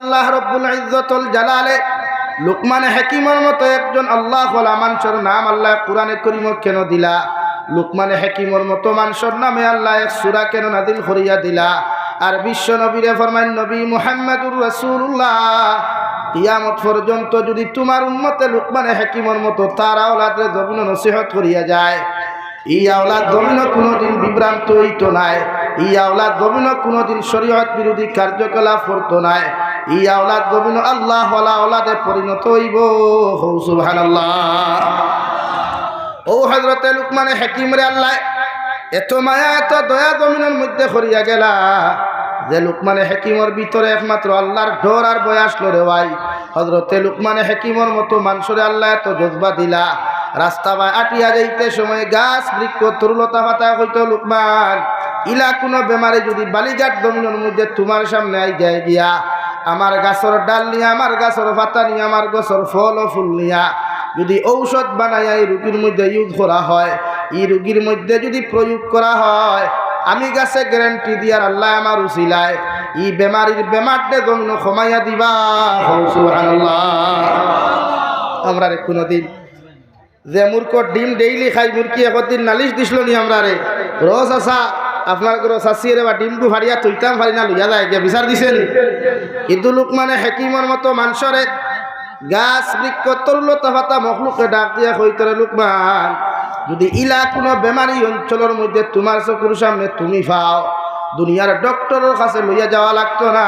আল্লাহ রব্বুল ইজ্জতুল জালালে, লুকমান হাকিমের মতো একজন আল্লাহ হলা মানুষের নাম আল্লাহ কোরআনে করিম কেন দিলা? লুকমান হাকিমের মতো মানুষের নামে আল্লাহ এক সুরা কেন নাদিল করিয়া দিলা? আর বিশ্ব নবীরে ফরমাইন, নবী মুহাম্মদুর রাসূলুল্লাহ। কিয়ামত পর্যন্ত যদি তোমার উম্মতে লুকমানে হাকিমের মতো তার আওলাদরে জমিন নসিহত করিয়া যায় ই আওলাদ জমিন কোনোদিন বিভ্রান্ত হইতো নাই ই আওলাদ জমিন কোনোদিন শরীয়ত বিরোধী কার্যকলাপ করতো নাই। ই আল্লাহ হইব। মায়া দয়া মধ্যে গেলা যে হেকিমর ভিতরে একমাত্র আল্লাহর ডর আর বয়াস লরে ভাই। হজরতে লুকমানে হেকিমর মতো মানুষরে আল্লাহ এত জজবা দিলা। রাস্তা বা আটিয়া যাইতে সময় গাছ, বৃক্ষ, তরুলতা পাতা হইতো লুকমান। ইলা কোনো বেমারে যদি বালিঘাট জমিনের মধ্যে তোমার সামনে আই যায় গিয়া আমার গাছর ডাল নিয়া, আমার গাছর পাতা নিয়া, আমার গাছর ফল ও ফুল নিয়া যদি ঔষধ বানাইয়া এই রুগীর মধ্যে ইউজ করা হয়, এই রুগীর মধ্যে যদি প্রয়োগ করা হয়, আমি গাছে গ্যারান্টি দিয়ার আল্লাহ আমার উচিলায় ই বেমারির বেমারটে জমিন ক্ষমাইয়া দিবা। আমরা রে কোনোদিন যে মূর্খ ডিম ডেইলি খাই মুরকি একদিন নালিশ দিছিল নি আমরা রে। রস আসা আপনার ঘর চাষি রে বা ডিমটু ফাড়িয়া তুইতাম ফারি না লইয়া যায় গিয়া বিচার দিছে কিন্তু লোক মানে হেকিমর মতো মানুষরে গাছ বৃক্ষ তরুলতা ফাতা মখলুকে ডাক দিয়া কইতরে লোকমান, যদি ইলা কোনো বেমারি অঞ্চলের মধ্যে তোমার চকুর সামনে তুমি পাও দুনিয়ার ডক্টরের কাছে লইয়া যাওয়া লাগতো না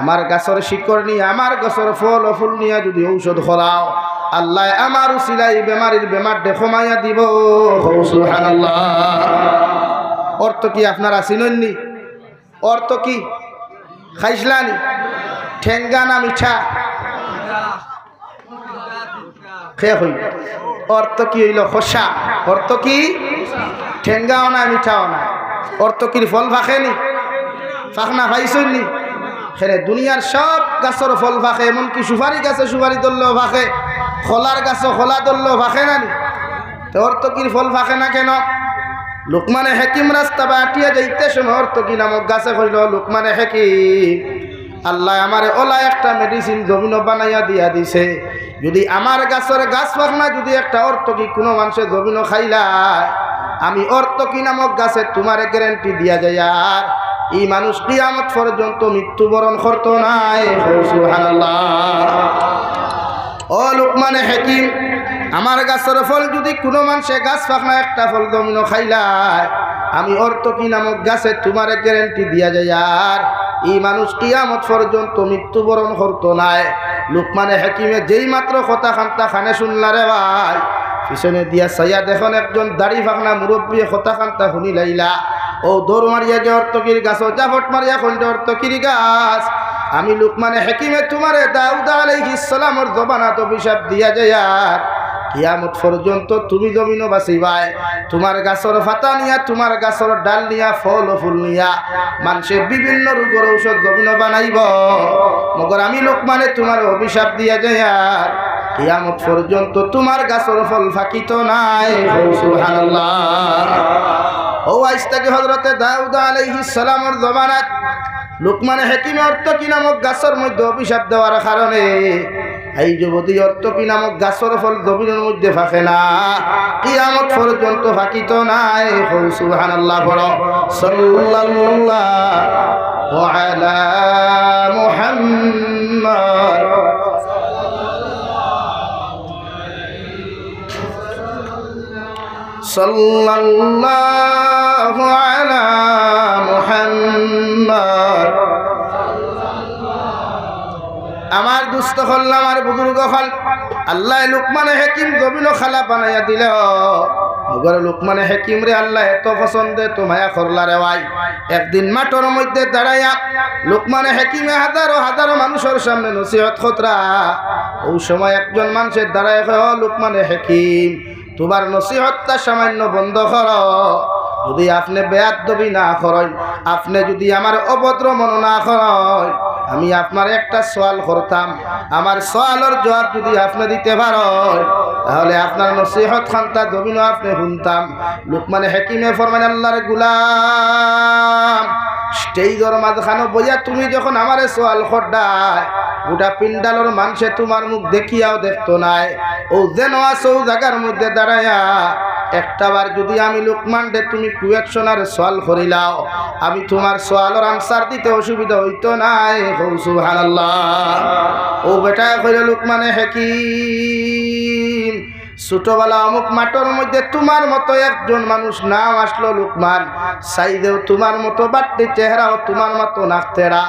আমার গাছের শিকড় নিয়ে আমার গাছের ফল ফুল নিয়ে যদি ঔষধ খরাও আল্লাহ আমার উচিলাই বেমারির বেমার দেখমাইয়া দিব। সুবহানাল্লাহ। অর্থ কি আপনারা চিনননি? অর্থ কি? খাইসলানি? ঠেঙ্গা না মিঠা? খেয়ে হইল অর্থ কি হইল খসা? অর্থ কি? ঠেঙ্গাও না মিঠাও না অর্থ কি ফল ফাঁকেনি ফাঁকনা পাইছনি সেনে দুনিয়ার সব গাছের ফল ফাঁকে এমনকি সুপারি গাছে সুপারি দললেও ফাঁকে খোলার গাছে খোলা দললেও ফাঁকে না নি? অর্থ কি ফল ফাঁকে না কেন? লোকমানে হেকিম রাস্তা বা আটিয়া যাইতে সময় অর্থ কি নামক গাছে কইল লোকমানে হেকিম। আল্লাহ আমার ওলা একটা মেডিসিন জমিন বানাইয়া দিয়া দিছে। যদি আমার গাছের গাছ পাখনা যদি একটা অর্থ কি কোনো মানুষের জমিন খাইলায় আমি অর্থ কি নামক গাছে তোমার গ্যারেন্টি দিয়া যায় আর? এই মানুষ কিয়ামত পর্যন্ত মৃত্যুবরণ করতো নাই। ও লোকমানে হেকিম আমার গাছের ফল যদি কোনো মানুষে গাছ পাখনা একটা ফল জমিন খাইলায়, আমি কি নামক গাছে তোমার গ্যারেন্টি দিয়া যায় আর? এই মানুষ কিয়ামত পর্যন্ত মৃত্যুবরণ করতো নাই। লোকমানে হেকিমে যেই মাত্র কথা খান্তা খানে শুনলারে ভাই, পিছনে দিয়া সাইয়া দেখুন একজন দাড়ি ফাঁকনা মুরব্বী কথা খান্তা শুনি লাইলা। ও দৌড় মারিয়া গে অর্থকির গাছ, ও জাফট মারিয়া খন্ডে অর্থকির গাছ। আমি লোকমানে হেকিমে তোমারে দাউদা আলাইহিস সালামর জবানাত অভিশাপ দিয়া যায় আর। কিয়ামত পর্যন্ত তুমি জমিনও বাঁচিবাই। তোমার গাছর ফাতা নিয়া, তোমার গাছর ডাল নিয়া, ফল ফুল নিয়া মানুষে বিভিন্ন রোগের ঔষধ জমিন বানাইব। মগর আমি লোক মানে তোমার অভিশাপ দিয়া যায় আর কিয়ামত পর্যন্ত তোমার গাছর ফল ফাঁকিত নাই। ও আইস্তাকে হজরতে দাউদা আলাইহিস সালামর জমানাত, লোকমানে হেকিমে অর্থ কি নামক গাছের মধ্যে অভিশাপ দেওয়ার কারণে এই যুবতী অর্থ কি নামক গাছের ফল জমিনের মধ্যে ফাঁকে না? কিয়ামত পর্যন্ত ফাঁকিত নাই। সুহান আল্লাহ বড় সাল্লাল্লাহু মুহাম্মদ। সাল্লাল্লাহু আলা মুহাম্মদ। আমার দুস্থ হল আমার বুজুর্গ হল। আল্লাহ লুকমানে হেকিম গবিন খালা বানাইয়া দিল। মগর লুকমানে হেকিম রে, আল্লাহ এত পছন্দে তো মায়া করলা রে ভাই। একদিন মাঠর মধ্যে দাঁড়াইয়া লোকমানে হেকিমে হাজারো হাজারো মানুষের সামনে নসিহত খতরা। ওই সময় একজন মানুষের দাঁড়ায় লোকমানে হেকিম, তোমার নসিহতটা সামান্য বন্ধ কর। যদি আপনি বেয়াত দবি না করেন, আপনি যদি আমার অভদ্র মন না করেন আমি আপনার একটা সোয়াল করতাম। আমার সোয়ালের জবাব যদি আপনি দিতে পারেন, তাহলে আপনার নসিহত খান্তা জমিনও আপনি শুনতাম। লোকমানে হেকিমে ফরমান আল্লাহর গুলাম স্টেজর মাঝখানো বইয়া তুমি যখন আমারে সোয়াল খড্ডায় গোটা পিন্ডালোর মানুষে তোমার মুখ দেখিয়াও দেখতো নাই। ও যেন আসো জায়গার মধ্যে দাঁড়ায়া একটাবার যদি আমি লোকমান দে তুমি কুয়েকশন আর সোয়াল করিলাও, আমি তোমার সোয়ালের আনসার দিতে অসুবিধা হইতো নাই। হৌ সুবহানাল্লাহ। ও বেটা, কইলে, লোকমানে হেকিম, ছোটবেলা অমুক মাঠের মধ্যে তোমার মতো একজন মানুষ নাম আসলো লুকমান। সাইদেও তোমার মতো বাট্টি চেহারাও তোমার মতো নাকতেরা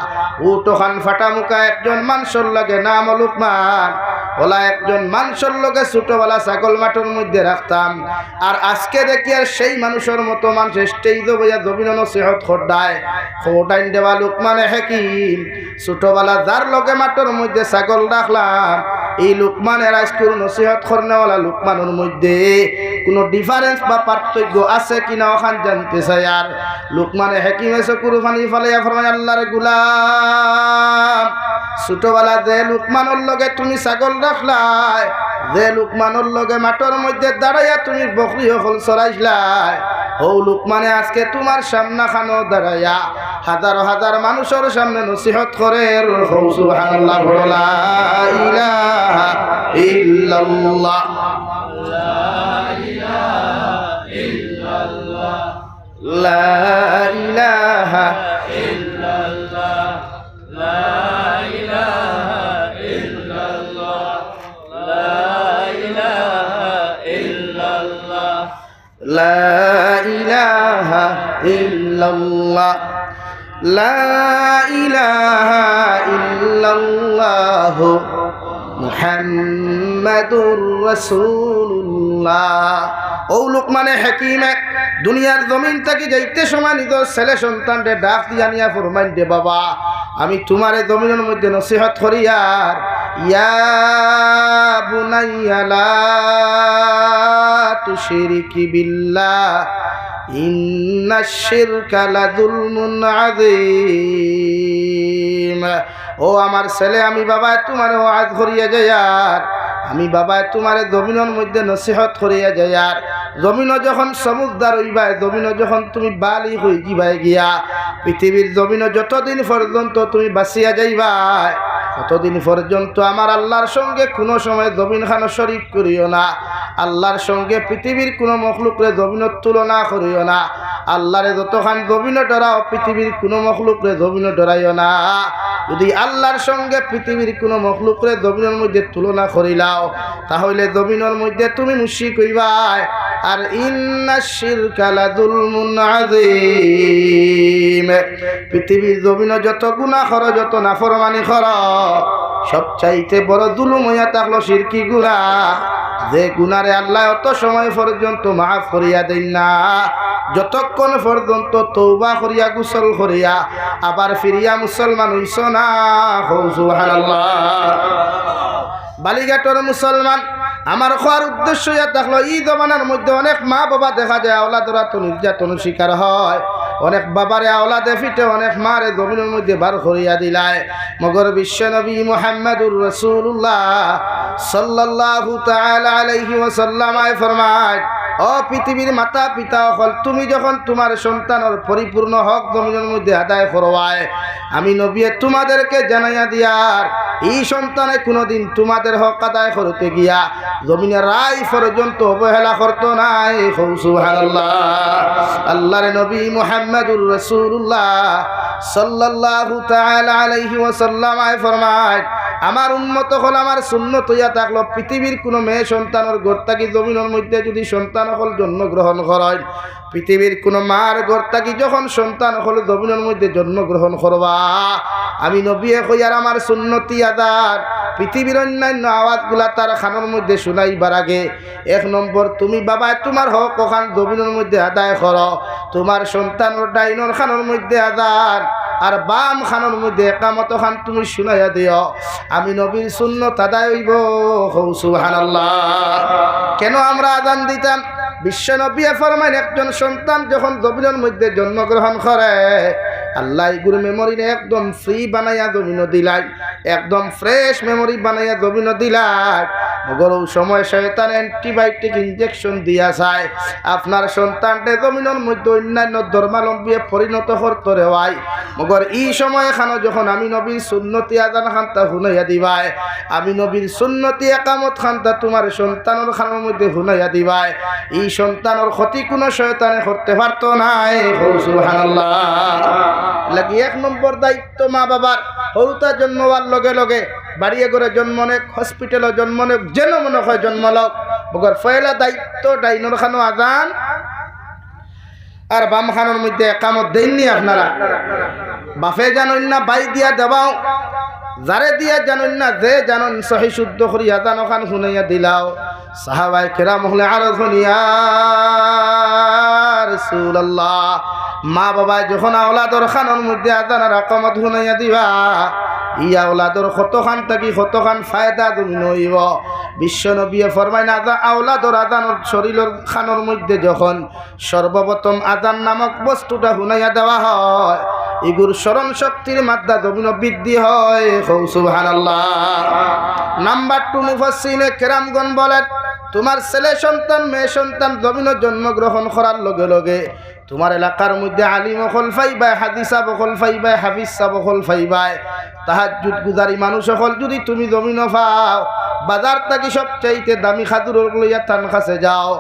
উটোখান ফাটা মুখা একজন মানুষের লাগে নাম লোকমান। ওলা একজন মানুষের লগে ছোটবেলা ছাগল মাঠের মধ্যে রাখতাম। আর আজকে দেখি আর সেই মানুষের মতো মানুষ স্টেজ বইয়া জমিন নসিহত খোড্ডায় খোটাইন দেওয়া লোকমানে হেকিম। ছোটবেলা যার লগে মাঠের মধ্যে ছাগল রাখলাম, এই লোকমানের আজকের নসিহত খরনেওয়ালা লোকমানের মধ্যে। কোনো ডিফারেন্স বা পার্থক্য আছে কিনা ওখান জানতে চাই। আর লোকমানে হেকিম এসে কুরবানি ফালাইয়া ফরমাই আল্লাহর গুলাম, ছোটবেলা যে লোকমানের লগে তুমি ছাগল যে লোকমানের লগে মাঠের মধ্যে দাঁড়াইয়া তুমি বকরি হল চড়াইছলাই ও লোকমানে আজকে তোমার সামনা খানো দাঁড়াইয়া হাজার হাজার মানুষের সামনে নসিহত করে, হৌ বড় লা ইলাহা ইলাহা ইল্লাল্লাহ। লা ইলাহা ইল্লাল্লাহ মুহাম্মাদুর রাসূলুল্লাহ। ও লোকমানে হাকিম এক দুনিয়ার জমিন থেকে যাইতে সময় নিজ ছেলে সন্তানদের ডাক দিয়া নিয়া ফরমাইন, দে বাবা, আমি তোমার জমিনের মধ্যে নসিহত করিয়ার ইয়া বুনাইয়ালা তুশরিকি বিল্লাহ শিরকা লাযুলমুন আযীম। ও আমার ছেলে, আমি বাবা তোমার ওয়াজ করিয়া যাইয়ার আমি বাবা তোমার জমিনের মধ্যে নসিহত করিয়া যাইয়ার জমিন যখন সমুদ্র হইবাই জমিন যখন তুমি বালি হই যাবাই গিয়া, পৃথিবীর জমিন যতদিন পর্যন্ত তুমি বাঁচিয়া যাইবাই ততদিন পর্যন্ত আমার আল্লাহর সঙ্গে কোনো সময় জমিন খানো শরিক করিও না। আল্লাহর সঙ্গে পৃথিবীর কোনো মখলুকরে জমিনের তুলনা করিও না। আল্লাহরে যতখান জমিন ডরাও, পৃথিবীর কোনো মখলুকরে জমিন ডরাইও না। যদি আল্লাহর সঙ্গে পৃথিবীর কোনো মখলুকরে জমিনের মধ্যে তুলনা করিলাও, তাহলে জমিনের মধ্যে তুমি মুশিক হইবাই। আর পৃথিবীর জমিনে যত গুনাহ কর, যত নাফরমানি কর সবচাইতে বড় দুলুম হইয়া থাকল শিরকি গুণা। যে গুনারে আল্লাহ অত সময় পর্যন্ত মাফ করিয়া দেন না, যতক্ষণ পর্যন্ত তৌবা করিয়া, গুসল করিয়া আবার ফিরিয়া মুসলমান হইস না বালিঘাটর মুসলমান, আমার খোয়ার উদ্দেশ্য ইয়া দেখল এই জমানার মধ্যে অনেক মা বাবা দেখা যায় আওলাদরা তো নির্যাতন শিকার হয়। অনেক বাবারে আওলাদে ফিটে, অনেক মারে গভীরের মধ্যে বার করিয়া দিলায়। মগর বিশ্ব নবী মোহাম্মদুর রসুল্লাহ সাল্লাহ তাআলা আলহি ওয়াসাল্লাম আয় ফরমায় ও পৃথিবীর মাতা পিতা হল তুমি যখন তোমার সন্তানের পরিপূর্ণ হক জমিনের মধ্যে আদায় করবায় আমি নবিয়ে তোমাদেরকে জানাইয়া দিয়ার এই সন্তানে কোনোদিন তোমাদের হক আদায় করতে গিয়া জমিনের রায় পর্যন্ত অবহেলা করতো নাই। আল্লাহর নবী মুহাম্মদুর রাসূলুল্লাহ সাল্লাল্লাহু তাআলা আলাইহি ওয়াসাল্লাম আয় ফরমায় আমার উন্মত হল, আমার সুন্নত হইয়া থাকল, পৃথিবীর কোনো মেয়ে সন্তানের গর্তাকি জমিনের মধ্যে যদি সন্তান হল জন্মগ্রহণ করেন পৃথিবীর কোনো মার গর্তাকি যখন সন্তান হল জমিনের মধ্যে জন্মগ্রহণ করবা। আমি নবিয়ে কইয়ার আমার সুন্নতি আদার। পৃথিবীর অন্যান্য আওয়াজগুলা তার খানোর মধ্যে শুনাইবার আগে, এক নম্বর, তুমি বাবা, তোমার হক ওখান জমিনের মধ্যে আদায় করো। তোমার সন্তানের ডাইনর খানোর মধ্যে আদার। আর বাম খানোর মধ্যে একামত খান তুমি শুনাইয়া দিও। আমি নবীর শূন্য তাদাই হইব। হৌ সুবহানাল্লাহ। কেন আমরা আদান দিতাম? বিশ্ব নবী ফরমাইন একজন সন্তান যখন জমিনের মধ্যে জন্মগ্রহণ করে, আল্লাহ গুরু মেমোরি একদম ফ্রি বানাইয়া জমিন দিলাই। একদম ফ্রেশ মেমোরি বানাইয়া জমিন দিলাই। ওই সময় শয়তান অ্যান্টিবায়োটিক ইঞ্জেকশন দিয়া যায়। আপনার সন্তানটে জমিনের মধ্যে অন্যান্য ধর্মালম্বী পরিণত করতে রেওয়াই মগর এই সময় খানো যখন আমি নবীর সুন্নতি আদান খান্তা হুনাইয়া দিবাই আমি নবীর সুন্নতি একামত খান্তা তোমার সন্তানের খানোর মধ্যে হুনাইয়া দিবাই এই সন্তানের ক্ষতি কোনো শয়তানে করতে পারতো নাই। লাগি এক নম্বর দায়িত্ব মা বাবার হৌতা জন্মবার লগে লগে বাড়িয়ে করে জন্ম নেক হসপিটালে জন্ম নেক যেন মনে হয় জন্ম লক বগর ফয়লা দায়িত্ব, ডাইনর খানো আদান আর বাম খানোর মধ্যে একামত দেননি আপনারা। বাফে জানুন না, বাই দিয়া দেবাও। যারে দিয়া জানুন না, যে জানুন সহি শুদ্ধ করি আদান ওখান শুনাইয়া দিলাও। সাহাবাই কেরাম হলে আরও শুনিয়া মা বাবা যখন আওলাদর খানোর মধ্যে আদানের আকামত শুনাইয়া দিবা থাকি ফায়দা তুমি নইব। বিশ্ব নবীয়ে ফরমাই না, আদা আওলাদর আদানোর শরীরের খানোর মধ্যে যখন সর্বপ্রথম আদান নামক বস্তুটা শুনাইয়া দেওয়া হয় এগুর স্মরণ শক্তির মাত্রা জমিন বৃদ্ধি হয়। নাম্বার টু মুফাসিনে কেরামগণ বলেন, তোমার ছেলে সন্তান, মেয়ে সন্তান জমিন জন্মগ্রহণ করার লগে লগে তোমার এলাকার মধ্যে আলিম অকল ফাইবাই হাদিসা বকল ফাইবাই হাফিসা বকল ফাইবাই তাহার জুট গুজারি মানুষ সকল যদি তুমি জমিন পাও, বাজার থাকি সবচাইতে দামি খাদুর লইয়া টান কাছে যাও,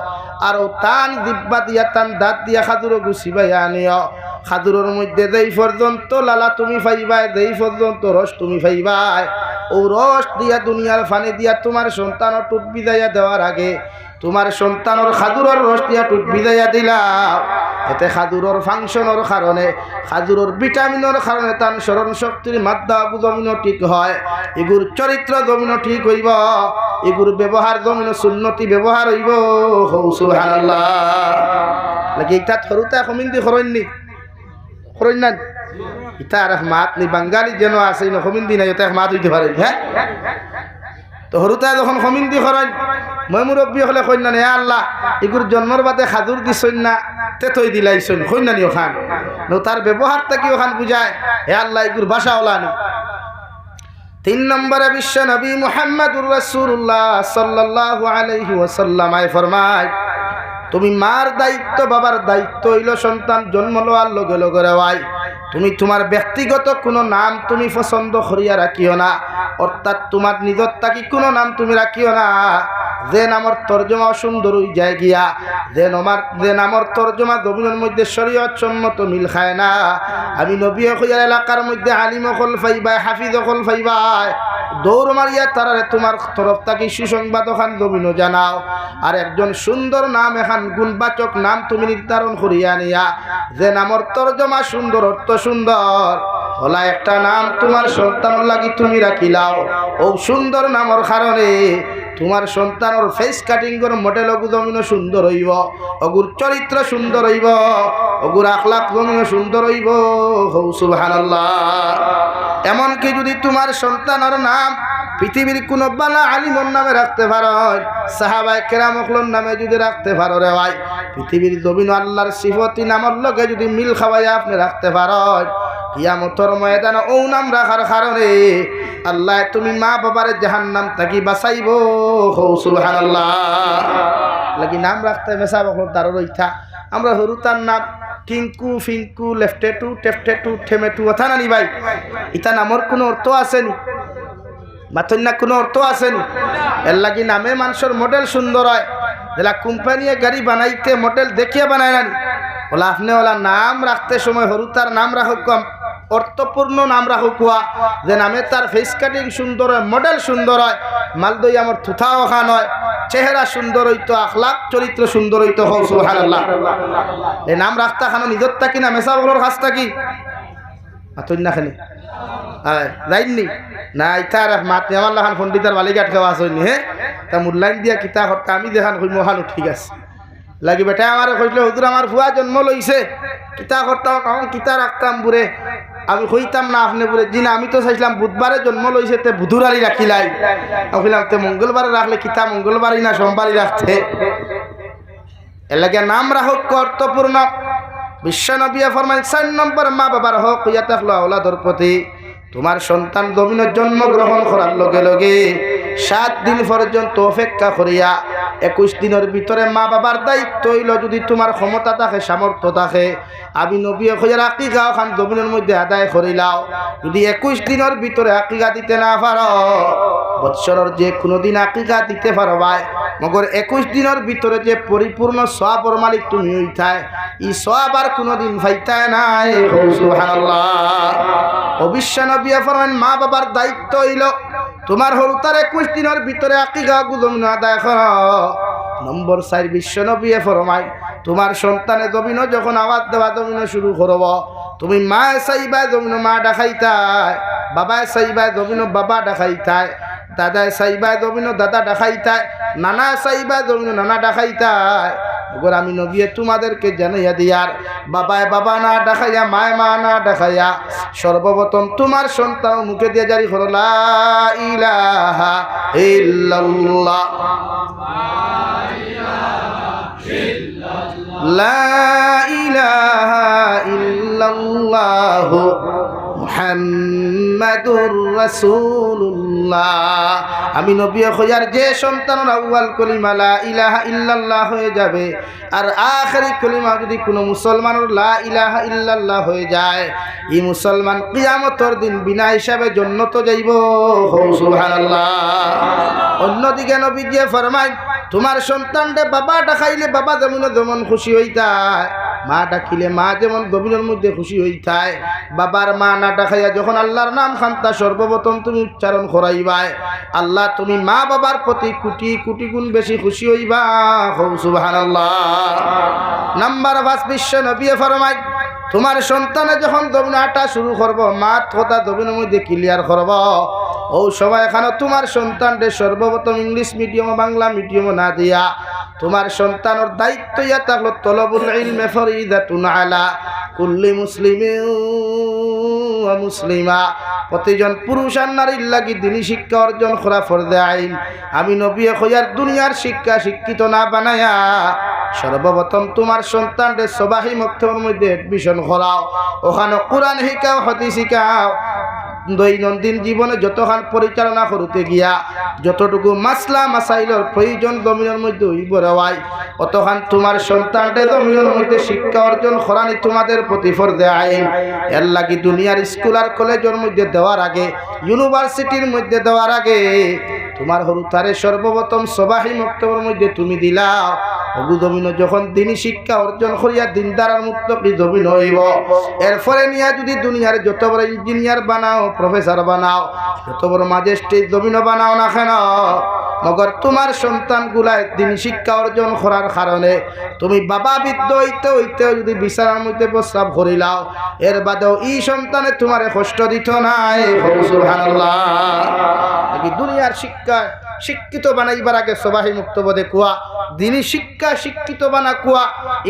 আর টান দিব্বা দিয়া টান দাঁত দিয়া খাদুর গুছিবাই আনিও। খাদুরের মধ্যে দেই পর্যন্ত লালা তুমি ফাইবাই দেই পর্যন্ত রস তুমি ফাইবাই ও রস দিয়া দুনিয়ার ফানি দিয়া তোমার সন্তান টুট বিদাইয়া দেওয়ার আগে, তোমার সন্তানের খাদুরের রস দিয়া টুট বিদাইয়া দিলাম। এতে খাদুরের ফাংশনের কারণে, খাদুরের ভিটামিনের কারণে তার স্মরণ শক্তির মাত্রা জমিন ঠিক হয়। এগুর চরিত্র জমিন ঠিক হইব। এগুর ব্যবহার জমিন সুন্নতি ব্যবহার হইব। লাগে এটা থরুতা কমিন্দি খরইননি খরইন না ইটা আর মাত নি বাঙালি যেন আছে নকমিন্দি নাই এটা মাত হইতে পারে। হ্যাঁ? তো হরুতা যখন কমিন্দি খরইন মই মুরব্বী হলে কইনা নে আল্লাহ এগুর জন্মর বাদে খাদুর দিছইন না, তে তৈ দিলাইছইন, কইনা নি ওখান নো তার ব্যবহারটা কি ওখান বুঝায় হে আল্লাহ এগুর বাসা ওলানি তিন নম্বরে বিশ্ব নবী মুহাম্মদুর রাসূলুল্লাহ সাল্লাল্লাহু আলাইহি ওয়াসাল্লাম আয় ফরমায়, তুমি মার দায়িত্ব, বাবার দায়িত্ব হইল সন্তান জন্ম লওয়ার লগে লগে রেওয়াই তুমি তোমার ব্যক্তিগত কোনো নাম তুমি পছন্দ করিয়া রাখিও না। অর্থাৎ তোমার তাকি কোনো নাম তুমি রাখিও না। যে নামর তর্জমা সুন্দর হই যায় গিয়া যে নমার যে নামর তর্জমা জমিনের মধ্যে শরীয়ত সম্মত মিল খায় না। আমি নবী হইয়ার এলাকার মধ্যে আলিম অকল ফাইবাই হাফিজ অকল ফাইবাই দৌড় মারিয়া তারারে তোমার তরফ থাকি সুসংবাদ ওখান জমিনও জানাও। আর একজন সুন্দর নাম এখান গুণবাচক নাম তুমি নির্ধারণ করিয়া নিয়া যে নামর তর্জমা সুন্দর, অর্থ সুন্দর। হলা একটা নাম তোমার সন্তান লাগি তুমি রাখিলাও ও সুন্দর নামর কারণে তোমার সন্তানের ফেস কাটিংর মডেল অগু জমিন সুন্দর হইব, অগুর চরিত্র সুন্দর হইব, অগুর আখলাক জমিন সুন্দর হইব। হৌ সুবহানাল্লাহ। এমনকি যদি তোমার সন্তানের নাম পৃথিবীর কোনো বালা আলিমর নামে রাখতে পারো সাহাবাই কেরামকলর নামে যদি রাখতে পারো রে ভাই, পৃথিবীর জমিন আল্লাহর সিফতি নামর লগে যদি মিল খাওয়াই আপনি রাখতে পারো কিয়ামতর ময়দান ও নাম রাখার কারণে আল্লাহ তুমি মা বাবার জাহান নাম থাকি বাঁচাইব। সুবহানাল্লাহ। লাগি নাম রাখতে মেসা বকল তার রইথা আমরা হরু তার নাম, টিঙ্কু, ফিঙ্কু, লেফটেটু, টেফটেটু, ঠেমেটু কথা নানি ভাই। ইতা নামর কোনো অর্থ আসেনি। মাথন না কোনো অর্থ আসেনি। এর লাগি নামে মানুষের মডেল সুন্দর হয়। যেটা কোম্পানিয়ে গাড়ি বানাইতে মডেল দেখিয়ে বানায় নানি। ওলা আপনি ওলা নাম রাখতে সময় হরু তার নাম রাখুক কম। অর্থপূর্ণ নাম রাখুক কুয়া যে নামে তার ফেস কাটিং সুন্দর হয় মডেল সুন্দর হয় মালদই আমার থুথাও খান হয় চেহারা সুন্দর হইতো আখলাক চরিত্র সুন্দর হইতো হও সুবহানাল্লাহ। এই নাম রাখতা খানো নিজর থাকি না মেসা বলর কাছ থাকি? না খানি যাইননি না? ইতা আর মাত আমার লাখান পণ্ডিতার বালিঘাট খাওয়া আসইনি হে? তা মূল্যায়ন দিয়া কিতা করতে আমি দেখান কই মহানু ঠিক আছে। লাগি বেটা আমার কইলে হুজুর আমার ফুয়া জন্ম লইছে কিতা করতাম কিতা রাখতাম বুড়ে আমি কইতাম না আপনি বলে জি না আমি তো চাইছিলাম বুধবারে জন্ম লইছে তে বুধুরারি রাখিলাই। আমি কইলাম, তে মঙ্গলবারে রাখলে কিতা মঙ্গলবারই না সোমবারই রাখছে? এর নাম রাখক কর্তপূর্ণ। বিশ্ব নবিয়া ফরমাই চার নম্বর মা বাবার হক ইয়া থাকল আওলাদর প্রতি। তোমার সন্তান জমিনের জন্মগ্রহণ করার লগে লগে সাত দিন পর্যন্ত অপেক্ষা করিয়া একুশ দিনের ভিতরে মা বাবার দায়িত্ব হইল যদি তোমার ক্ষমতা থাকে, সামর্থ্য থাকে। আমি নবী খোঁজার আকিকা ওখান জমিনের মধ্যে আদায় করিলাও। যদি একুশ দিনের ভিতরে আকিকা দিতে না পারো, বৎসরের যে কোনো দিন আকিকা দিতে পারো ভাই। মগর একুশ দিনের ভিতরে যে পরিপূর্ণ সবর মালিক তুমি হইতায় ই সব আর কোনোদিন ভাইতায় নাই। সুবহানাল্লাহ। অবিশ্ব নবী ফরমান মা বাবার দায়িত্ব হইল, তোমার হরুতার একুশ দিনের ভিতরে আকিকা গুদম আদায় কর। নম্বর চার বিশ্ব নবী ফরমাই তোমার সন্তানে জমিন যখন আওয়াজ দেওয়া জমিন শুরু করব, তুমি মা চাইবা জমিন মা ডাকাইতায় বাবায় চাইবা জমিন বাবা ডাকাইতায় দাদায় সাইবা জমিন, দাদা ডাকাইতায় নানা চাইবা জমিন, নানা ডাকাইতায় গোর আমি নবিয়ে তোমাদেরকে জানাইয়া দিয়ার বাবায় বাবা না দেখাইয়া, মায় মা না দেখাইয়া সর্বপ্রথম তোমার সন্তান মুখে দিয়ে জারি হরলা ইলাহা ইল্লাল্লাহ। আমি নবী খোঁজার যে সন্তান আউয়াল কলিমা লা ইলাহা ইল্লাল্লাহ হয়ে যাবে, আর আখেরি কলিমা যদি কোনো মুসলমানের লা ইলাহা ইল্লাল্লাহ হয়ে যায়, এই মুসলমান কিয়ামতর দিন বিনা হিসাবে জন্নত যাইব। সুবহানাল্লাহ। অন্যদিকে নবী দিয়ে ফরমায় তোমার সন্তানটা বাবা ডাকাইলে বাবা যেমন যেমন খুশি হইতায়, মা ডাকিলে মা যেমন গভীরের মধ্যে খুশি হইতায়, বাবার মা না ডাকাইয়া যখন আল্লাহর নাম খান্তা সর্বপ্রথম তুমি উচ্চারণ করাইবাই, আল্লাহ তুমি মা বাবার প্রতি কোটি কোটি গুণ বেশি খুশি হইবা হৌ সুবাহান নাম্বার পাঁচ, বিশ্ব নবী ফরমাই তোমার সন্তানে যখন দবিন আটা শুরু করব, মাত কথা দবিনের মধ্যে ক্লিয়ার করব ও সবাই এখানে, তোমার সন্তানকে সর্বপ্রথম ইংলিশ মিডিয়াম বাংলা মিডিয়াম না দিয়া, তোমার সন্তানের দায়িত্ব ইয়া থাকল তলবুল ইলমে ফরিদাতুন আলা কুল্লি মুসলিমে মুসলিমা। প্রতিজন পুরুষ আর নারীর লাগি দিনী শিক্ষা অর্জন করা ফরদে আইন। আমি নবী খোঁজার দুনিয়ার শিক্ষা শিক্ষিত না বানায়া, সর্বপ্রথম তোমার সন্তানদের সবাহী মক্তবের মধ্যে এডমিশন করাও। ওখানে কোরআন শিখাও হতি শিখাও। দৈনন্দিন জীবনে যতখান পরিচালনা করতে গিয়া যতটুকু মাসলা মাসাইলর প্রয়োজন জমিনের মধ্যে রেওয়াই অতখান তোমার সন্তানদের জমিনের মধ্যে শিক্ষা অর্জন করানি তোমাদের প্রতিফর দেয় এর লাগি দুনিয়ার স্কুল আর কলেজের মধ্যে দেওয়ার আগে, ইউনিভার্সিটির মধ্যে দেওয়ার আগে তোমার হরুতারে সর্বপ্রথম সবাহী মক্তবের মধ্যে তুমি দিলাও জমিন যখন দিনী শিক্ষা অর্জন করিয়া দিনদারার মুক্ত কি জমিন হইব, এরপরে নিয়া যদি দুনিয়ার যত বড় ইঞ্জিনিয়ার বানাও প্রফেসর বানাও, যত বড় ম্যাজিস্ট্রেট জমিন বানাও না কেন? মগর তোমার সন্তান গুলায় তিনি শিক্ষা অর্জন করার কারণে তুমি বাবা বিদ্য হইতে হইতে যদি বিছানার মধ্যে প্রস্তাব করিলাও, এর বাদেও ই সন্তানে তোমারে কষ্ট দিত নাই। দুনিয়ার শিক্ষা শিক্ষিত বানাইবার আগে সবাই মুক্তবোধে কুয়া, দিনী শিক্ষা শিক্ষিত বানা কুয়া।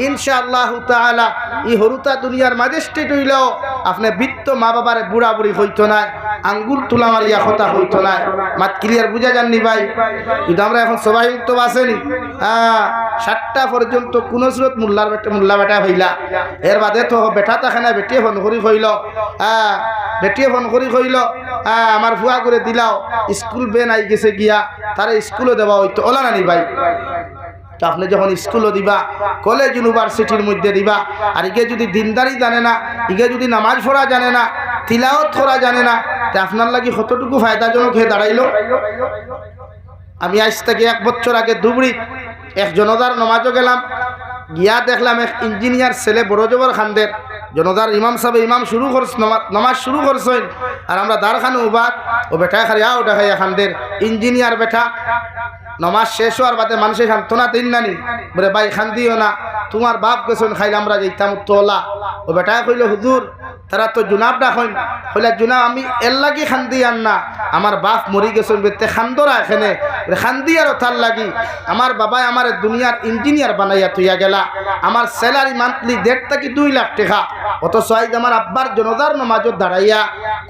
ইনশা আল্লাহ তাআলা ই হরুতা দুনিয়ার ম্যাজিস্ট্রেট হইলেও আপনি বৃত্ত মা বাবার বুড়া বুড়ি হইতো না, আঙ্গুল তুলা মারিয়া কথা হইতো না। মাত ক্লিয়ার বুঝা যাননি ভাই? কিন্তু আমরা এখন সবাই মুক্ত আসেনি হ্যাঁ সাতটা পর্যন্ত কোন স্রোত মোল্লার বেটা, মোল্লা বেটা হইলা। এর বাদে তো বেটা থাকে না বেটিয়ে ফোন করি হইল হ্যাঁ বেটিয়ে ফোন করি হইল হ্যাঁ আমার ভুয়া করে দিলাও। স্কুল বেন আই গেছে গিয়া। তারা স্কুলও দেওয়া হইতো। ওলা নানি ভাই, তো আপনি যখন স্কুলও দিবা কলেজ ইউনিভার্সিটির মধ্যে দিবা, আর ইগে যদি দিনদারি জানে না, ইগে যদি নামাজ পড়া জানে না তিলাওত করা জানে না, তে আপনার লাগি কতটুকু ফায়দাজনক হয়ে দাঁড়াইল? আমি আজ থেকে এক বছর আগে ধুবড়ি এক জনতার নমাজও গেলাম, গিয়া দেখলাম এক ইঞ্জিনিয়ার ছেলে, বড় জবর খানদের। জনতার ইমাম সাহেব ইমাম শুরু করছ নমাজ শুরু করছেন। আর আমরা দারখানে উবাদ, ও বেটা খারিয়া ও দেখাইয়া এখানদের। ইঞ্জিনিয়ার বেটা। নমাজ শেষ হওয়ার বাদে মানুষের সান্ত্বনা দিন নানি বলে, ভাই খান দিও না। তোমার বাপ গেছেন খাইলে আমরা যেতাম তোলা ও বেটায় কইল, হুজুর, তারা তো জুনাব ডাকেন হইলে জুনা আমি এর লাগি খান্দি আন না। আমার বাপ মরি গেছেন বেতে খান্দরা এখানে। খান্দি আর তার লাগি। আমার বাবাই আমার দুনিয়ার ইঞ্জিনিয়ার বানাইয়া তুইয়া গেলা। আমার স্যালারি মান্থলি দেড় থেকে দুই লাখ টাকা। অত সাইজ আমার আব্বার জনদার নমাজত দাঁড়াইয়া।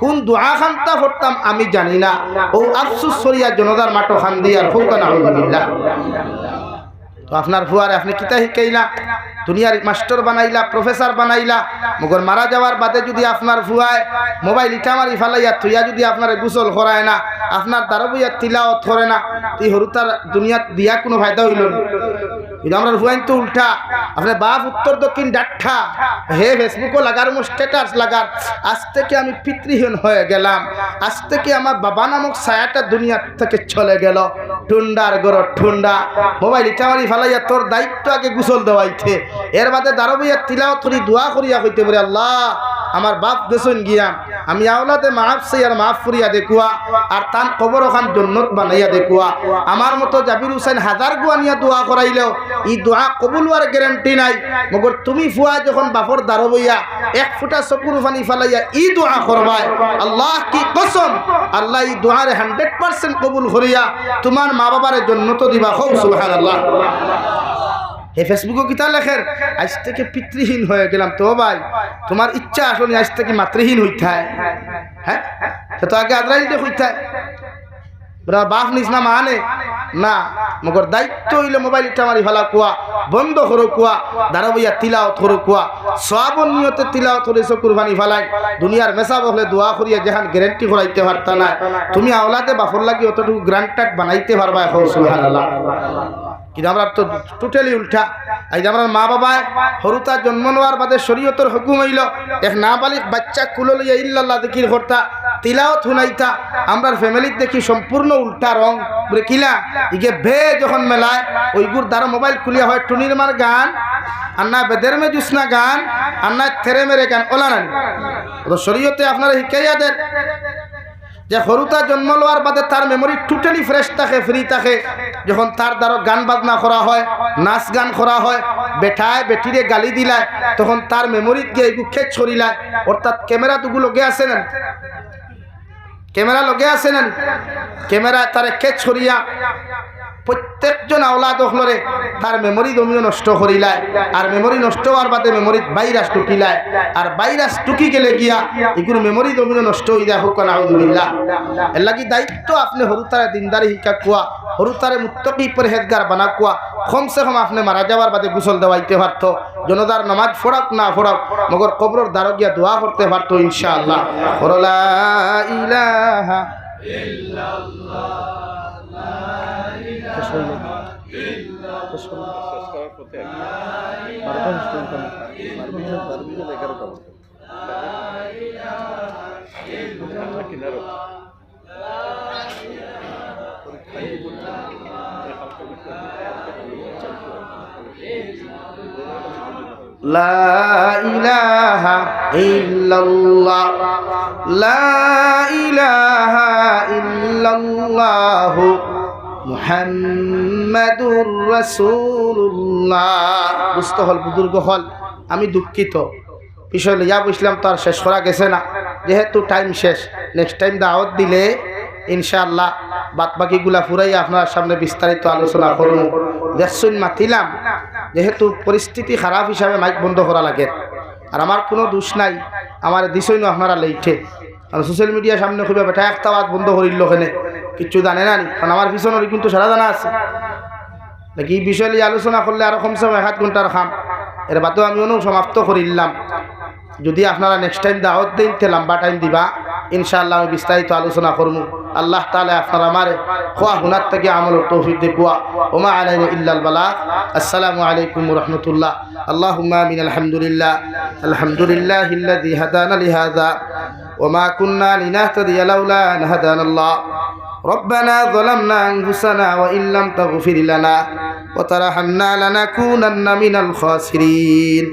কোন দোয়া খান্তা পড়তাম আমি জানি না। ও আফসুস সরিয়া জনদার মাটো খান্দি আর ফৌকান আলহামদুলিল্লাহ। তো আপনার ফুয়ারে আপনি কিতা শিকাইলা দুনিয়ার মাস্টার বানাইলা, প্রফেসর বানাইলা, মগর মারা যাওয়ার বাদে যদি আপনার ফুয়ায় মোবাইল ইটা মারি ফালাইয়া থুইয়া যদি আপনার গুসল করায় না, আপনার দারবইয়া বইয়া তিলাওয়াত করে না, তুই হরুতার দুনিয়াত দিয়া কোনো ফায়দা হইল না। কিন্তু আমরা হুয়াইন তো উল্টা। আপনার বাপ উত্তর দক্ষিণ ডাঠা। হে ফেসবুকও লাগার মো স্ট্যাটাস লাগার। আজ থেকে আমি পিতৃহীন হয়ে গেলাম। আজ থেকে আমার বাবা নামক ছায়াটা দুনিয়া থেকে চলে গেল। ঠুন্ডার গর ঠুন্ডা। মোবাইল ইটা মারি ফেলাইয়া তোর দায়িত্ব আগে গুসল দেওয়াইতে এর বাদে দারবিয়া তিলাও করি, দোয়া করিয়া হইতে পারে, আল্লাহ। আমার বাপ গেছন গিয়া, আমি আওলাদে মাফ সেই আর মাফ ফুরিয়া দেখুয়া, আর তান কবর ওখান জন্নত বানাইয়া দেখুয়া। আমার মতো জাবির হুসেন হাজার গুয়া নিয়া দোয়া করাইলেও ই দোয়া কবুল হওয়ার গ্যারান্টি নাই। মগর তুমি ফুয়া যখন বাপর দাঁড়ো বইয়া, এক ফুটা চকুর ফানি ফালাইয়া ই দোয়া করবাই। আল্লাহ কি কসম, আল্লাহ ই দোয়ারে হান্ড্রেড পার্সেন্ট কবুল করিয়া তোমার মা বাবার জন্নত দিবা। হোক সুহান আল্লাহ হে ফেসবুকে কিতা লেখের আজ থেকে পিতৃহীন হয়ে গেলাম তো ভাই। তোমার ইচ্ছা আসলে আজ থেকে মাতৃহীন হইতায় হ্যাঁ। সে তো আগে আদ্রাই হইতায় বড় বাপ নিস না মানে? না। মগর দায়িত্ব হইলে মোবাইল ইটা মারি কুয়া। বন্ধ করো কুয়া। দাঁড়াবইয়া তিলাও থরো কুয়া। সবন নিয়তে তিলাও থরে চকুর ভানি ফেলাই। দুনিয়ার মেসা বলে দোয়া করিয়া যেখান গ্যারেন্টি করাইতে পারতা না। তুমি আওলাতে বাপর লাগি অতটুকু গ্রান্টাক বানাইতে পারবা এখন, সুবহানাল্লাহ। কিন্তু আমরা তো টোটালি উল্টা। আজ আমার মা বাবায় হরুতা জন্ম নেওয়ার বাদে শরীয়তর হুকুম হইল, এক নাবালিক বাচ্চা কুলো লইয়া ইল্লাল্লাহ দেখির কর্তা তিলাও থুনাইতা আমরা ফ্যামিলির দেখি সম্পূর্ণ উল্টা রং। বলে, কিলা? ইগে ভে যখন মেলায় ওইগুর দ্বারা মোবাইল খুলিয়া হয় টুনির মার গান আর না বেদের মে জুসনা গান আর না থেরে মেরে গান, ওলা নানি। তো শরীয়তে আপনারা শিকাইয়া দেন। যে হরুতা জন্ম লওয়ার বাদে তার মেমোরি টোটালি ফ্রেশ থাকে ফ্রি থাকে। যখন তার দ্বারা গান বাজনা করা হয়, নাচ গান করা হয়, বেঠায় বেটিরে গালি দিলায়, তখন তার মেমোরিত গিয়ে এগুলো খেত ছড়িলায়। অর্থাৎ ক্যামেরা দুগু লগে আছে না ক্যামেরা লগে আছে না ক্যামেরা তারে খেত ছড়িয়া। প্রত্যেকজন আওলাদ হলরে তার মেমরি দমিও নষ্ট করিলায়। আর মেমরি নষ্ট হওয়ার বাদে মেমরিত ভাইরাস টুকিলায় আর ভাইরাস টুকি গেলে গিয়া এগুলো মেমরি দমিও নষ্ট হয়ে যায় হোক নাউদুবিল্লাহ এর লাগি দায়িত্ব আপনি হরুতারে দিনদারি শিক্ষা কুয়া হরুতারে মুত্তকি পরহেজগার বানা কুয়া, কমসে কম আপনি মারা যাওয়ার বাদে গুসল দেওয়াইতে পারতো। জনতার নামাজ ফোড়াক না ফোড়াক মগর কবরর দ্বারা গিয়া দোয়া করতে পারতো ইনশাআল্লাহ। করলা ইলাহা لا إله إلا الله لا إله إلا الله মুহাম্মাদুর রাসূলুল্লাহ। বুঝতে হল, বুজুর্গ হল, আমি দুঃখিত। বিষয় লইয়া বুঝলাম তো আর শেষ করা গেছে না। যেহেতু টাইম শেষ নেক্সট টাইম দাওয়াত দিলে ইনশাআল্লাহ বাদ বাকিগুলা ফুরাই আপনার সামনে বিস্তারিত আলোচনা করুন দেখছুন মাতিলাম, যেহেতু পরিস্থিতি খারাপ হিসাবে মাইক বন্ধ করা লাগে। আর আমার কোনো দোষ নাই, আমার দিছই না আপনারা লেইঠে। আর সোশ্যাল মিডিয়ার সামনে খুবই বেটা একটা বাদ বন্ধ করিল ওখানে কিচ্ছু জানে না কারণ আমার পিছনের কিন্তু সারা জানা আছে। নাকি এই বিষয় নিয়ে আলোচনা করলে আরও কমসে কম এক ঘণ্টার খাম। এর বাদেও আমি অনু সমাপ্ত করিলাম। যদি আপনারা নেক্সট টাইম দাওয়াত দিন লম্বা টাইম দিবা। ইনশাআল্লাহ আমি বিস্তারিত আলোচনা করব। আল্লাহ তাআলা আপনারা আমারে খোয়া হুনার থেকে আমল তৌফিক দিয়ে কুয়া। ওমা আলাইনা ইল্লাল বালা। আসসালামু আলাইকুম ওয়া রাহমাতুল্লাহ। আল্লাহুম্মা মিনাল হামদুলিল্লাহ আলহামদুলিল্লাহিল্লাযী হাদানা লিহাযা। ওয়া মা কুন্না লিনাহতাদিয়া লাউলা আন হাদানাল্লাহ। ربنا ظلمنا أنفسنا وإن لم تغفر لنا وترحمنا لنكونن من الخاسرين.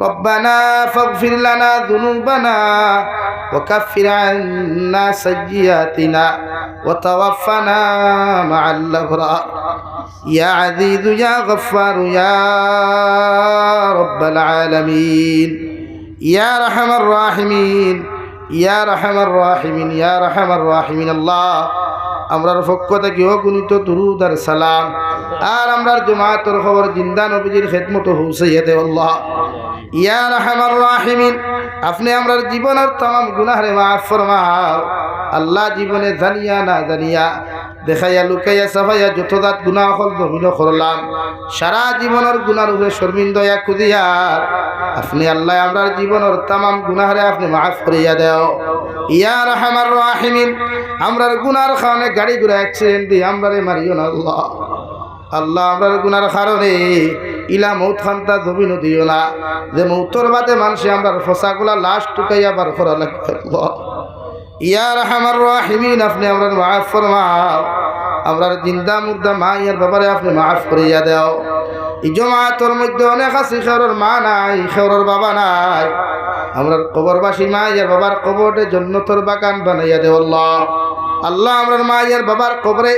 ربنا فاغفر لنا ذنوبنا وكفر عنا سيئاتنا وتوفنا مع الأبراء يا عزيز يا غفار يا رب العالمين. يا رحم الراحمين. يا رحم الراحمين. يا رحم الراحمين. الله. আমরার পক্ষ থেকে অগুণিত দুরুদ আর সালাম। আর আমরার জমাতর খবর জিন্দা নবীজির খেদমত হুসাইয়া আল্লাহ ইয়া আপনি আমরার জীবনের তাম, গুনাহরে মাফ ফরমাও। আল্লাহ জীবনে জানিয়া না জানিয়া দেখাইয়া, লুকাইয়া সাফাইয়া যত দাঁত গুণা হল দমিন করলাম। সারা জীবনের গুণার উপরে শর্মিন্দয়া খুদিয়ার আপনি আল্লাহ আমরার জীবনের তাম, গুনাহরে আপনি মাফ করিয়া দেও। ইয়া রহমান রাহিমিন, আমরার গুনার কারণে গাড়ি ঘোড়া অ্যাক্সিডেন্ট দিয়ে আমরারে মারিও না আল্লাহ। আল্লাহ আমরার গুনার কারণে ইলা মৌত খান্তা জমিন দিও না। যে মৌতর বাদে মানুষে আমরার ফসাগুলা লাশ টুকাইয়া বার করা লাগবে ইয়ার হামার রাহিমিন, আপনি আমরার মাফ ফরমাও। আমরার জিন্দা মুর্দা মা ইয়ার বাবারে আপনি মাফ করিয়া দাও। এই জমাতর মধ্যে অনেক আছে খেরোর মা নাই খেরোর বাবা নাই। আমরার কবরবাসী মা ইয়ার বাবার কবরে জন্নতর বাগান বানাইয়া দেও আল্লাহ আল্লাহ আমরার মা বাবার কবরে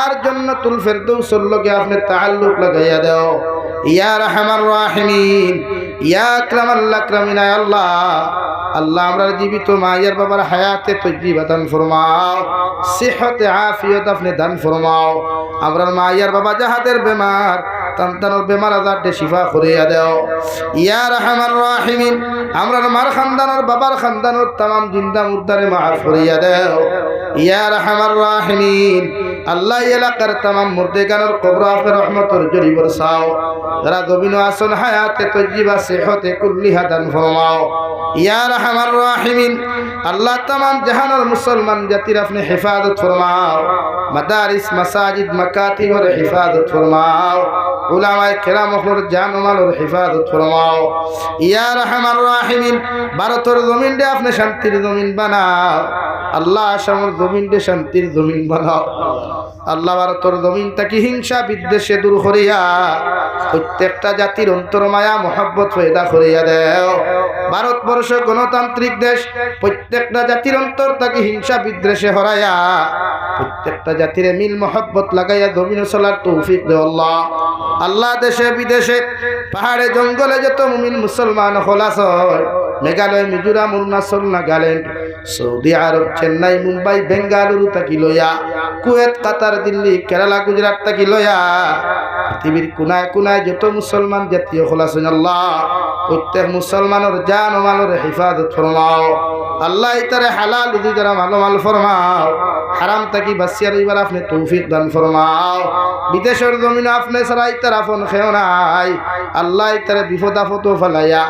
আর জন্নতুল ফেরদৌসর লগে আপনি তাআল্লুক লাগাইয়া দেও। ইয়া রাহমার রাহিমিন, ইয়া আকরামাল আকরামিন, আয় আল্লাহ। আল্লাহ আমরা জীবিত মায়ের বাবার হায়াতে তৈজিবা দান ফরমাও, সেহতে আফিয়ত আপনি দান ফরমাও। আমরার মায়ের বাবা যাহাদের বেমার তান্তানোর বেমার আজারটে শিফা করিয়া দেও। ইয়া রাহমান রাহিমিন, আমরার মার খানদানোর বাবার খানদানোর তামাম জিন্দা মুর্দারে মাফ করিয়া দেও। ইয়া রাহমান রাহিমিন আল্লাহ এলাকার তামাম মুর্দেগানোর কবর আপনি রহমতর জরি বরসাও যারা গবিন আসন হায়াতে তৈজিবা সেহতে কুল্লিহা দান ফরমাও। ইয়া রাহমান রাহিমিন, আল্লাহ তামাম জাহানের মুসলমান জাতির আপনি হেফাজত ফরমাও। মাদারিস, মাসাজিদ মাকাতিমর হেফাজত ফরমাও। উলামায়ে কেরাম ওর জান ও মালের হেফাজত ফরমাও। ইয়া রাহমান রাহিমিন জমিন দে আপনি শান্তির জমিন বানাও। আল্লাহ আসামর দে শান্তির জমিন বানাও। আল্লাহ ভারতের জমিন তাকে হিংসা বিদ্বেষে দূর করিয়া প্রত্যেকটা জাতির অন্তর মায়া মহাব্বত ফেদা করিয়া দেও। ভারতবর্ষ গণতান্ত্রিক দেশ, প্রত্যেকটা জাতির অন্তর তাকে হিংসা বিদ্বেষে হরাইয়া প্রত্যেকটা জাতির মিল, মহব্বত লাগাইয়া জমিন চলার তৌফিক দে আল্লাহ। আল্লাহ দেশে, বিদেশে, পাহাড়ে, জঙ্গলে যত মুমিন মুসলমান হলাস মেঘালয়, মিজোরাম, অরুণাচল, নাগাল্যান্ড, সৌদি আরব, চেন্নাই, মুম্বাই, বেঙ্গালুরু তাকি লইয়া কুয়েত, কাতার, দিল্লি, কেরালা, গুজরাট তাকি লইয়া পৃথিবীর কোনায় কোনায় যত মুসলমান জাতীয় খোলাছেন আল্লাহ, প্রত্যেক মুসলমানের জান মালের হেফাজত ফরমাও। আল্লাহ ইতারে হালাল উদি যারা ভালো মাল ফরমাও, হারাম তাকি বাসিয়ার এবার আপনি তৌফিক দান ফরমাও। বিদেশের জমিনে আপনি ছাড়া ইতার আপন খেও নাই। আল্লাহ ইতারে বিপদ আপদ ফালাইয়া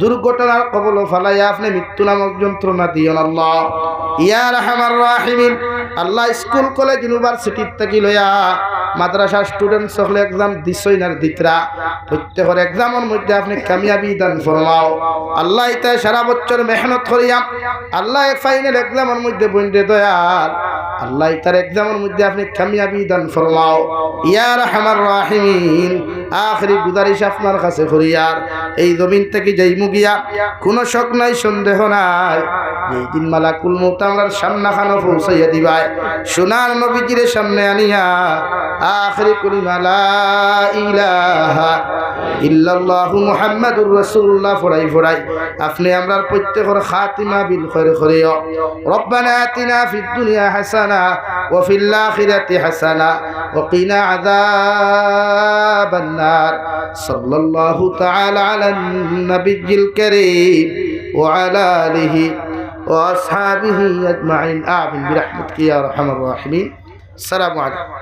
দুর্ঘটনার কবল ফালাইয়া আপনি মৃত্যু নামক যন্ত্রণা দিও আল্লাহ। ইয়া রাহমার রাহিমিন, আল্লাহ স্কুল, কলেজ, ইউনিভার্সিটির থাকি লইয়া মাদ্রাসা স্টুডেন্ট সকলে এক্সাম দিছই না দিতরা। প্রত্যেকের এক্সামের মধ্যে আপনি কামিয়াবি দান ফরমাও। আল্লাহ ইতায় সারা বছর মেহনত করিয়াম আল্লাহ ফাইনাল এক্সামের মধ্যে বন্ধে দয়াল। আল্লাহ তার এক্সামের মধ্যে আপনি কামিয়াবি দান ফরমাও। ইয়া রাহমার রাহিমিন, আখরি গুজারিশ আপনার কাছে ফরিয়ার। এই জমিন থেকে যেই মুগিয়া, কোনো শক নাই, সন্দেহ নাই। এই দিন মালাকুল মৌত আমরার সামনা খানো পৌঁছাইয়া দিবাই সোনার নবীজির সামনে আনিয়া, আখরি কলিমা লা ইলাহা ইল্লাল্লাহু মুহাম্মাদুর রাসূলুল্লাহ ফড়াই ফড়াই আপনি আমরার প্রত্যেকের খাতিমা বিল খৈর খরিও। রব্বানা আতিনা ফিদ দুনিয়া হাসানা حسنا وفي الآخرة حسنا وقنا عذاب النار. صلى الله تعالى على النبي الكريم وعلى آله وأصحابه أجمعين. آمين برحمتك يا أرحم الراحمين. السلام عليكم.